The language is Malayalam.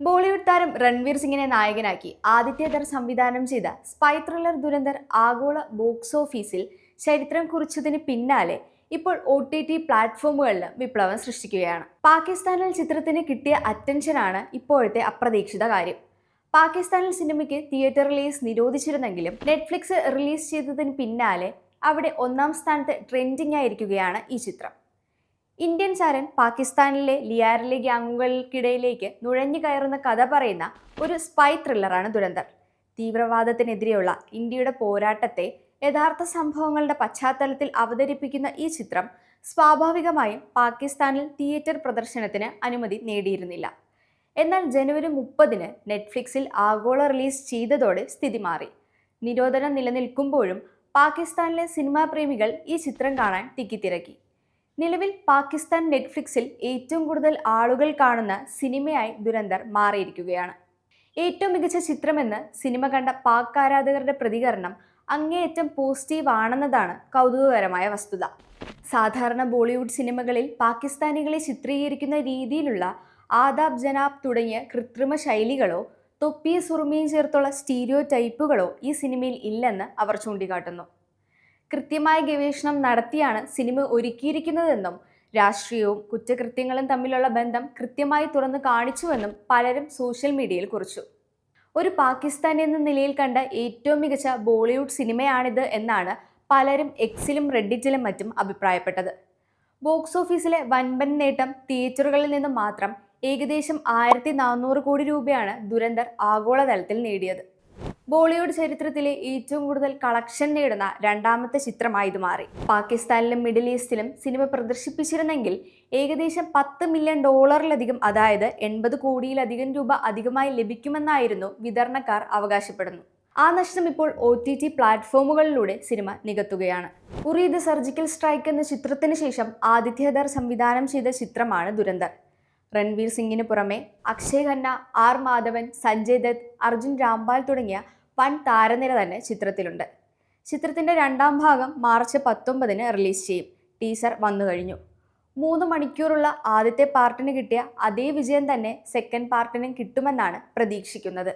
ബോളിവുഡ് താരം രൺവീർ സിംഗിനെ നായകനാക്കി ആദിത്യധർ സംവിധാനം ചെയ്ത സ്പൈ ത്രില്ലർ ദുരന്തർ ആഗോള ബോക്സ് ഓഫീസിൽ ചരിത്രം കുറിച്ചതിന് പിന്നാലെ ഇപ്പോൾ ഒ ടി ടി പ്ലാറ്റ്ഫോമുകളിൽ വിപ്ലവം സൃഷ്ടിക്കുകയാണ്. പാകിസ്ഥാനിൽ ചിത്രത്തിന് കിട്ടിയ അറ്റൻഷനാണ് ഇപ്പോഴത്തെ അപ്രതീക്ഷിത കാര്യം. പാകിസ്ഥാനിൽ സിനിമയ്ക്ക് തിയേറ്റർ റിലീസ് നിരോധിച്ചിരുന്നെങ്കിലും നെറ്റ്ഫ്ലിക്സ് റിലീസ് ചെയ്തതിന് പിന്നാലെ അവിടെ ഒന്നാം സ്ഥാനത്ത് ട്രെൻഡിംഗ് ആയിരിക്കുകയാണ് ഈ ചിത്രം. ഇന്ത്യൻ ചാരൻ പാകിസ്ഥാനിലെ ലിയാറിലെ ഗ്യാങ്ങുകൾക്കിടയിലേക്ക് നുഴഞ്ഞു കയറുന്ന കഥ പറയുന്ന ഒരു സ്പൈ ത്രില്ലറാണ് ദുരന്തർ തീവ്രവാദത്തിനെതിരെയുള്ള ഇന്ത്യയുടെ പോരാട്ടത്തെ യഥാർത്ഥ സംഭവങ്ങളുടെ പശ്ചാത്തലത്തിൽ അവതരിപ്പിക്കുന്ന ഈ ചിത്രം സ്വാഭാവികമായും പാകിസ്ഥാനിൽ തിയേറ്റർ പ്രദർശനത്തിന് അനുമതി നേടിയിരുന്നില്ല. എന്നാൽ ജനുവരി മുപ്പതിന് നെറ്റ്ഫ്ലിക്സിൽ ആഗോള റിലീസ് ചെയ്തതോടെ സ്ഥിതി മാറി. നിരോധനം നിലനിൽക്കുമ്പോഴും പാകിസ്ഥാനിലെ സിനിമാ പ്രേമികൾ ഈ ചിത്രം കാണാൻ തിക്കിത്തിരക്കി. നിലവിൽ പാകിസ്ഥാൻ നെറ്റ്ഫ്ലിക്സിൽ ഏറ്റവും കൂടുതൽ ആളുകൾ കാണുന്ന സിനിമയായി ദുരന്തർ മാറിയിരിക്കുകയാണ്. ഏറ്റവും മികച്ച ചിത്രമെന്ന് സിനിമ കണ്ട പാക് ആരാധകരുടെ പ്രതികരണം അങ്ങേയറ്റം പോസിറ്റീവ് ആണെന്നതാണ് കൗതുകകരമായ വസ്തുത. സാധാരണ ബോളിവുഡ് സിനിമകളിൽ പാകിസ്ഥാനികളെ ചിത്രീകരിക്കുന്ന രീതിയിലുള്ള ആദാബ് ജനാബ് തുടങ്ങിയ കൃത്രിമ ശൈലികളോ തൊപ്പിയും സുറുമിയും ചേർത്തുള്ള സ്റ്റീരിയോ ടൈപ്പുകളോ ഈ സിനിമയിൽ ഇല്ലെന്ന് അവർ ചൂണ്ടിക്കാട്ടുന്നു. കൃത്യമായ ഗവേഷണം നടത്തിയാണ് സിനിമ ഒരുക്കിയിരിക്കുന്നതെന്നും രാഷ്ട്രീയവും കുറ്റകൃത്യങ്ങളും തമ്മിലുള്ള ബന്ധം കൃത്യമായി തുറന്നു കാണിച്ചുവെന്നും പലരും സോഷ്യൽ മീഡിയയിൽ കുറിച്ചു. ഒരു പാകിസ്ഥാനി എന്ന നിലയിൽ കണ്ട ഏറ്റവും മികച്ച ബോളിവുഡ് സിനിമയാണിത് എന്നാണ് പലരും എക്സിലും റെഡിറ്റിലും മറ്റും അഭിപ്രായപ്പെട്ടത്. ബോക്സ് ഓഫീസിലെ വൻപൻ നേട്ടം തിയേറ്ററുകളിൽ നിന്ന് മാത്രം ഏകദേശം ആയിരത്തി നാനൂറ് കോടി രൂപയാണ് ദുരന്തർ ആഗോളതലത്തിൽ നേടിയത്. ബോളിവുഡ് ചരിത്രത്തിലെ ഏറ്റവും കൂടുതൽ കളക്ഷൻ നേടുന്ന രണ്ടാമത്തെ ചിത്രമായി ഇത് മാറി. പാകിസ്ഥാനിലും മിഡിൽ ഈസ്റ്റിലും സിനിമ പ്രദർശിപ്പിച്ചിരുന്നെങ്കിൽ ഏകദേശം പത്ത് മില്യൺ ഡോളറിലധികം അതായത് എൺപത് കോടിയിലധികം രൂപ അധികമായി ലഭിക്കുമെന്നായിരുന്നു വിതരണക്കാർ അവകാശപ്പെടുന്നു. ആ നഷ്ടം ഇപ്പോൾ ഒ ടി ടി പ്ലാറ്റ്ഫോമുകളിലൂടെ സിനിമ നികത്തുകയാണ്. ഉറി ദ സർജിക്കൽ സ്ട്രൈക്ക് എന്ന ചിത്രത്തിന് ശേഷം ആദിത്യധർ സംവിധാനം ചെയ്ത ചിത്രമാണ് ദുരന്തർ. രൺവീർ സിംഗിന് പുറമെ അക്ഷയ് ഖന്ന ആർ മാധവൻ സഞ്ജയ് ദത്ത് അർജുൻ രാംപാൽ തുടങ്ങിയ വൻ താരനിര തന്നെ ചിത്രത്തിലുണ്ട്. ചിത്രത്തിന്റെ രണ്ടാം ഭാഗം മാർച്ച് പത്തൊമ്പതിന് റിലീസ് ചെയ്യും. ടീസർ വന്നു കഴിഞ്ഞു. മൂന്ന് മണിക്കൂറുള്ള ആദ്യത്തെ പാർട്ടിന് കിട്ടിയ അതേ വിജയം തന്നെ സെക്കൻഡ് പാർട്ടിനും കിട്ടുമെന്നാണ് പ്രതീക്ഷിക്കുന്നത്.